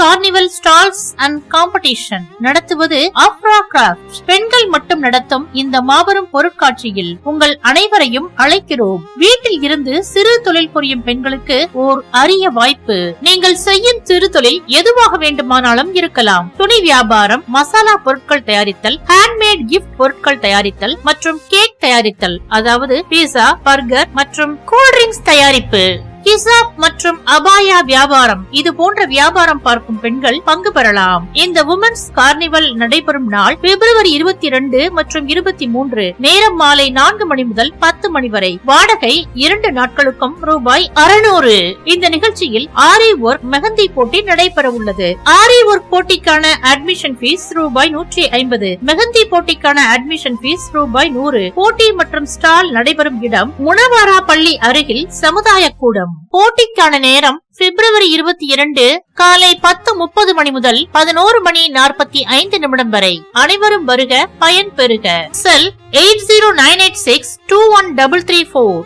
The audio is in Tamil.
கார்னிவல் ஸ்டால்ஸ் அண்ட் காம்படிஷன் நடத்துவது அப்ரா கிராஃப்ட் பெண்கள் மட்டும் நடத்தும் இந்த மாபெரும் பொருட்காட்சியில் உங்கள் அனைவரையும் அழைக்கிறோம். வீட்டில் இருந்து சிறு தொழில் புரியும் பெண்களுக்கு ஓர் அரிய வாய்ப்பு. நீங்கள் செய்யும் சிறு தொழில் எதுவாக வேண்டுமானாலும் இருக்கலாம். துணி வியாபாரம் மசாலா பொருட்கள் தயாரித்தல் ஹேண்ட்மேட் கிஃப்ட் பொருட்கள் தயாரித்தல் மற்றும் கேக் தயாரித்தல் அதாவது பீஸா பர்கர் மற்றும் கூல் ட்ரிங்க்ஸ் தயாரிப்பு. கிசாப் மற்றும் அபாயா வியாபாரம். இது போன்ற வியாபாரம் பார்க்கும் பெண்கள் பங்கு பெறலாம். இந்த உமன்ஸ் கார்னிவல் நடைபெறும் நாள் பிப்ரவரி இருபத்தி இரண்டு மற்றும் இருபத்தி மூன்று நேரம் மாலை நான்கு மணி முதல் பத்து மணி வரை. வாடகை இரண்டு நாட்களுக்கும் ரூபாய் அறுநூறு. இந்த நிகழ்ச்சியில் ஆரி ஒர்க் மெஹந்தி போட்டி நடைபெற உள்ளது. ஆரி ஒர்க் போட்டிக்கான அட்மிஷன் ஃபீஸ் ரூபாய் நூற்றி ஐம்பது. மெஹந்தி போட்டிக்கான அட்மிஷன் ஃபீஸ் ரூபாய் நூறு. போட்டி மற்றும் ஸ்டால் நடைபெறும் இடம் முனவாரா பள்ளி அருகில் சமுதாய கூடம். போட்டிக்கான நேரம் பிப்ரவரி இருபத்தி இரண்டு காலை பத்து முப்பது மணி முதல் பதினோரு மணி நாற்பத்தி ஐந்து நிமிடம் வரை. அனைவரும் வருக பயன் பெறுக. Cell eight zero nine eight six two one double three four.